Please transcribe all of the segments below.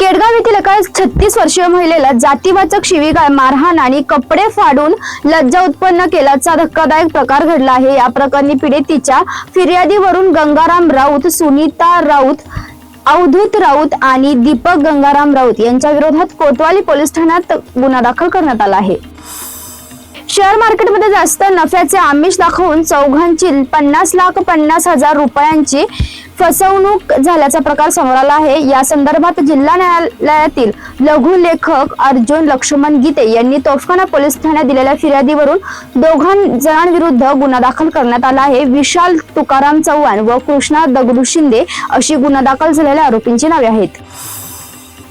केडगाव येथील एका छत्तीस वर्षीय महिलेला जातीवाचक शिवीगाळ मारहाण आणि कपडे फाडून लज्जा उत्पन्न केल्याचा धक्कादायक प्रकार घडला आहे. या प्रकरणी पीडितीच्या फिर्यादीवरून गंगाराम राऊत सुनीता राऊत अवधूत राऊत आणि दीपक गंगाराम राऊत यांच्या विरोधात कोतवाली पोलीस ठाण्यात गुन्हा दाखल करण्यात आला आहे. शेअर मार्केटमध्ये जास्त नफ्याचे आमिष दाखवून चौघांची पन्नास लाख पन्नास हजार रुपयांची फसवणूक झाल्याचा प्रकार समोर आला आहे. या संदर्भात जिल्हा न्यायालयातील लघु लेखक अर्जुन लक्ष्मण गीते यांनी तोफखाना पोलीस ठाण्यात दिलेल्या फिर्यादीवरून दोघां जणांविरुद्ध गुन्हा दाखल करण्यात आला आहे. विशाल तुकाराम चव्हाण व कृष्णा दगडू शिंदे अशी गुन्हा दाखल झालेल्या आरोपींची नावे आहेत.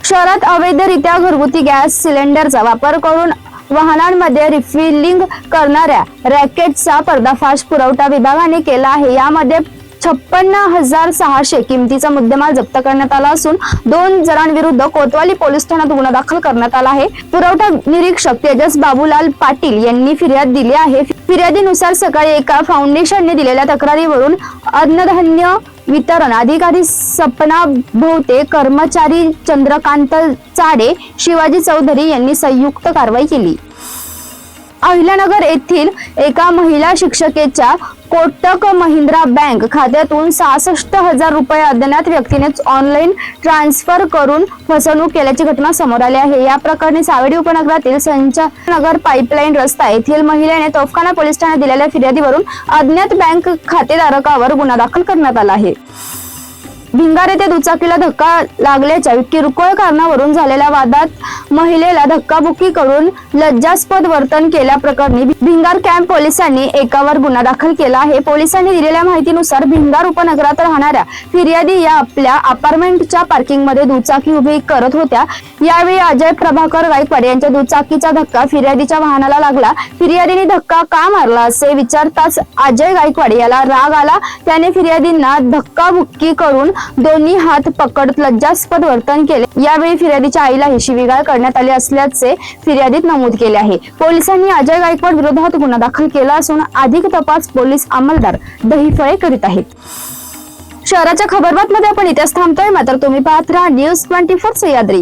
शहरात अवैधरित्या घरगुती गॅस सिलेंडरचा वापर करून वाहनांमध्ये रिफिलिंग करणाऱ्या रॅकेटचा पर्दाफाश पुरवठा विभागाने केला आहे. यामध्ये छप्पन्न हजार सहाशे किमतीचा मुद्देमाल जप्त करण्यात आला असून दोन जणांविरुद्ध कोतवाली पोलीस ठाण्यात गुन्हा दाखल करण्यात आला आहे. पुरवठा निरीक्षक तेजस बाबूलाल पाटील यांनी फिर्याद दिली आहे. फिर्यादीनुसार सकाळी एका फाउंडेशनने दिलेल्या तक्रारीवरून अन्नधान्य वितरण अधिकारी सपना भोवते कर्मचारी चंद्रकांत चाडे शिवाजी चौधरी यांनी संयुक्त कारवाई केली. अहिल्यानगर येथील एका महिला शिक्षकेच्या कोटक महिंद्रा बँक खात्यातून सहासष्ट हजार रुपये अज्ञात व्यक्तीने ऑनलाईन ट्रान्सफर करून फसवणूक केल्याची घटना समोर आली आहे. या प्रकरणी सावेडी उपनगरातील संचानगर पाईपलाईन रस्ता येथील महिलेने तोफखाना पोलीस ठाण्यात दिलेल्या फिर्यादीवरून अज्ञात बँक खातेधारकावर गुन्हा दाखल करण्यात आला आहे. भिंगार येथे दुचाकीला धक्का लागल्याच्या किरकोळ कारणावरून झालेल्या वादात महिलेला धक्काबुक्की करून लज्जास्पद वर्तन केल्याप्रकरणी भिंगार कॅम्प पोलिसांनी एकावर गुन्हा दाखल केला आहे. पोलिसांनी दिलेल्या माहितीनुसार भिंगार उपनगरात राहणाऱ्या फिर्यादी या आपल्या अपार्टमेंटच्या पार्किंगमध्ये दुचाकी उभी करत होत्या. यावेळी अजय प्रभाकर गायकवाड यांच्या दुचाकीचा धक्का फिर्यादीच्या वाहनाला लागला. फिर्यादीने धक्का का मारला असे विचारताच अजय गायकवाड याला राग आला. त्याने फिर्यादींना धक्काबुक्की करून दोन्ही हात पकडत लज्जास्पद वर्तन केले. यावेळी फिर्यादीच्या आईलाही शिवीगाळ करण्यात आली असल्याचे फिर्यादीत नमूद केले आहे. पोलिसांनी अजय गायकवाड विरोधात गुन्हा दाखल केला असून अधिक तपास पोलीस अंमलदार दहीफळे करीत आहेत. शहराच्या खबरबातमध्ये आपण इथेच थांबतोय मात्र तुम्ही पाहत राहा न्यूज ट्वेंटी फोर सह्याद्री